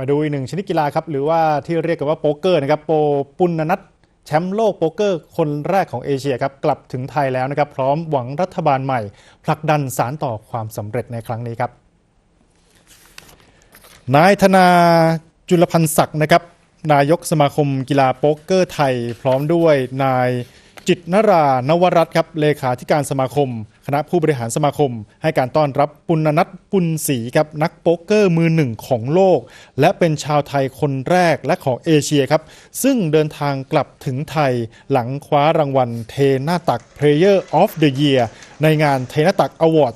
มาดูอีกหนึ่งชนิดกีฬาครับ หรือว่าที่เรียกกันว่าโป๊กเกอร์นะครับโปปุณนัทแชมป์โลกโป๊กเกอร์ คนแรกของเอเชียครับ กลับถึงไทยแล้วนะครับ พร้อมหวังรัฐบาลใหม่ ผลักดันสารต่อความสำเร็จในครั้งนี้ครับ นายธนาจุลพันธ์ศักดิ์นะครับ นายกสมาคมกีฬาโป๊กเกอร์ไทย พร้อมด้วยนายจิตนรานวรัตน์ครับเลขาธิการสมาคม ณะผู้บริหารสมาคม ให้การต้อนรับปุณณนัทปุณศรีครับนักโป๊กเกอร์มือหนึ่งของโลก และเป็นชาวไทยคนแรกและของเอเชียครับ ซึ่งเดินทางกลับถึงไทยหลังคว้ารางวัลเทหน้าตัก Player of the Year ในงานเทนาตัก Award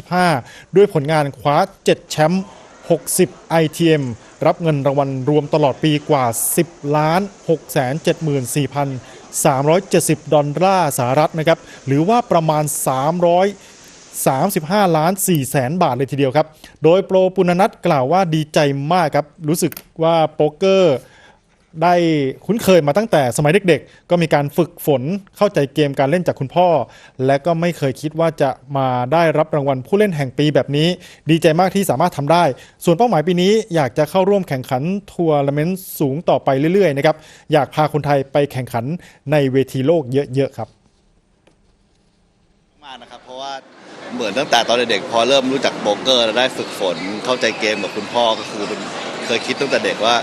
2025 ด้วยผลงานคว้า 7 แชมป์ 60 ITM รับเงินรางวัลรวมตลอดปีกว่า 10 ล้าน 6 7 4 370 ดอลลาร์สหรัฐนะครับหรือว่าประมาณ335 ล้าน4แสนบาทเลยทีเดียวครับ โดยโปรปุณนัทกล่าวว่าดีใจมากครับ รู้สึกว่าโป๊กเกอร์ ได้คุ้นเคยมาตั้งแต่สมัยเด็กๆ ก็มีการฝึกฝนเข้าใจเกมการเล่นจากคุณพ่อ และก็ไม่เคยคิดว่าจะมาได้รับรางวัลผู้เล่นแห่งปีแบบนี้ ดีใจมากที่สามารถทำได้ ส่วนเป้าหมายปีนี้อยากจะเข้าร่วมแข่งขันทัวร์นาเมนต์สูงต่อไปเรื่อยๆนะครับอยากพาคนไทยไปแข่งขันในเวทีโลกเยอะๆครับมากนะครับเพราะว่าเหมือนตั้งแต่ตอนเด็กๆพอเริ่มรู้จักโบกเกอร์แล้วได้ฝึกฝนเข้าใจเกมกับคุณพ่อก็คือเคยคิดตั้งแต่เด็กว่า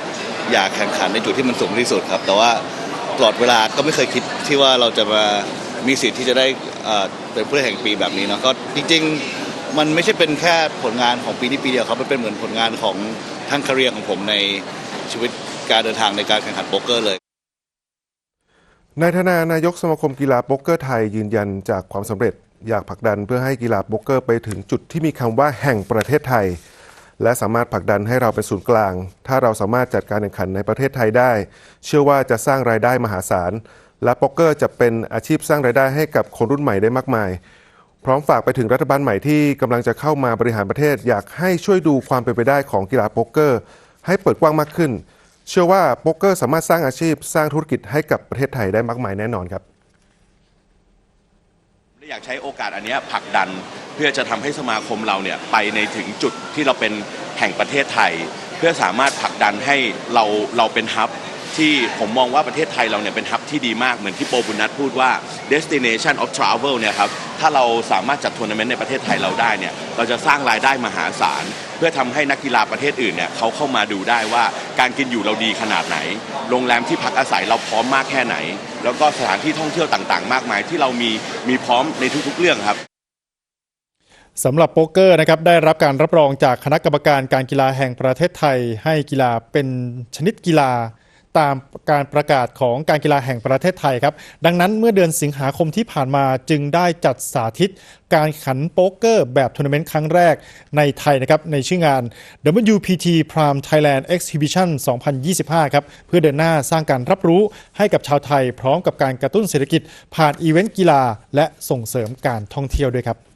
อยากแข่งขันในจุดที่มันสูงที่สุดครับ แต่ว่าตลอดเวลาก็ไม่เคยคิดที่ว่าเราจะมามีสิทธิ์ที่จะได้เป็นผู้เล่นแห่งปีแบบนี้เนาะก็จริงๆมันไม่ใช่เป็นแค่ผลงานของปีนี้ปีเดียวครับมันเป็นเหมือนผลงานของทั้งคาเรียของผมในชีวิตการเดินทางในการแข่งขันโป๊กเกอร์เลยนายธนานายกสมาคมกีฬาโป๊กเกอร์ไทยยืนยันจากความสำเร็จ อยากผลักดันเพื่อให้กีฬาโป๊กเกอร์ไปถึงจุดที่มีคำว่าแห่งประเทศไทย และสามารถผลักดันให้เราเป็นศูนย์กลาง ถ้าเราสามารถจัดการแข่งขันในประเทศไทยได้ เชื่อว่าจะสร้างรายได้มหาศาล และโป๊กเกอร์จะเป็นอาชีพสร้างรายได้ให้กับคนรุ่นใหม่ได้มากมาย พร้อมฝากไปถึงรัฐบาลใหม่ที่กำลังจะเข้ามาบริหารประเทศ อยากให้ช่วยดูความเป็นไปได้ของกีฬาโป๊กเกอร์ ให้เปิดกว้างมากขึ้น เชื่อว่าโป๊กเกอร์สามารถสร้างอาชีพสร้างธุรกิจให้กับประเทศไทยได้มากมายแน่นอนครับ อยากใช้โอกาสอันนี้ผลักดันเพื่อจะทำให้สมาคมเราเนี่ยไปในถึงจุดที่เราเป็นแห่งประเทศไทย เพื่อสามารถผลักดันให้เราเราเป็นฮับ ที่ผมมองว่าประเทศไทยเราเนี่ยเป็นฮับที่ดีมากเหมือนที่โปรบุญนัทพูดว่า destination of travel เนี่ยครับถ้าเราสามารถจัดทัวร์นาเมนต์ในประเทศไทยเราได้เนี่ยเราจะสร้างรายได้มหาศาล เพื่อทำให้นักกีฬาประเทศอื่นเนี่ยเขาเข้ามาดูได้ว่าการกินอยู่เราดีขนาดไหน โรงแรมที่พักอาศัยเราพร้อมมากแค่ไหน แล้วก็สถานที่ท่องเที่ยวต่างๆ มากมายที่เรามีมีพร้อมในทุกๆเรื่องครับสำหรับโป๊กเกอร์นะครับได้รับการรับรองจากคณะกรรมการการกีฬาแห่งประเทศไทย ให้กีฬาเป็นชนิดกีฬา ตามการประกาศของการกีฬาแห่งประเทศไทยครับ ดังนั้นเมื่อเดือนสิงหาคมที่ผ่านมาจึงได้จัดสาธิตการขันโป๊กเกอร์แบบทัวร์นาเมนต์ครั้งแรกในไทยนะครับ ในชื่องาน WPT Prime Thailand Exhibition 2025 ครับ เพื่อเดินหน้าสร้างการรับรู้ให้กับชาวไทยพร้อมกับการกระตุ้นเศรษฐกิจผ่านอีเวนต์กีฬาและส่งเสริมการท่องเที่ยวด้วยครับ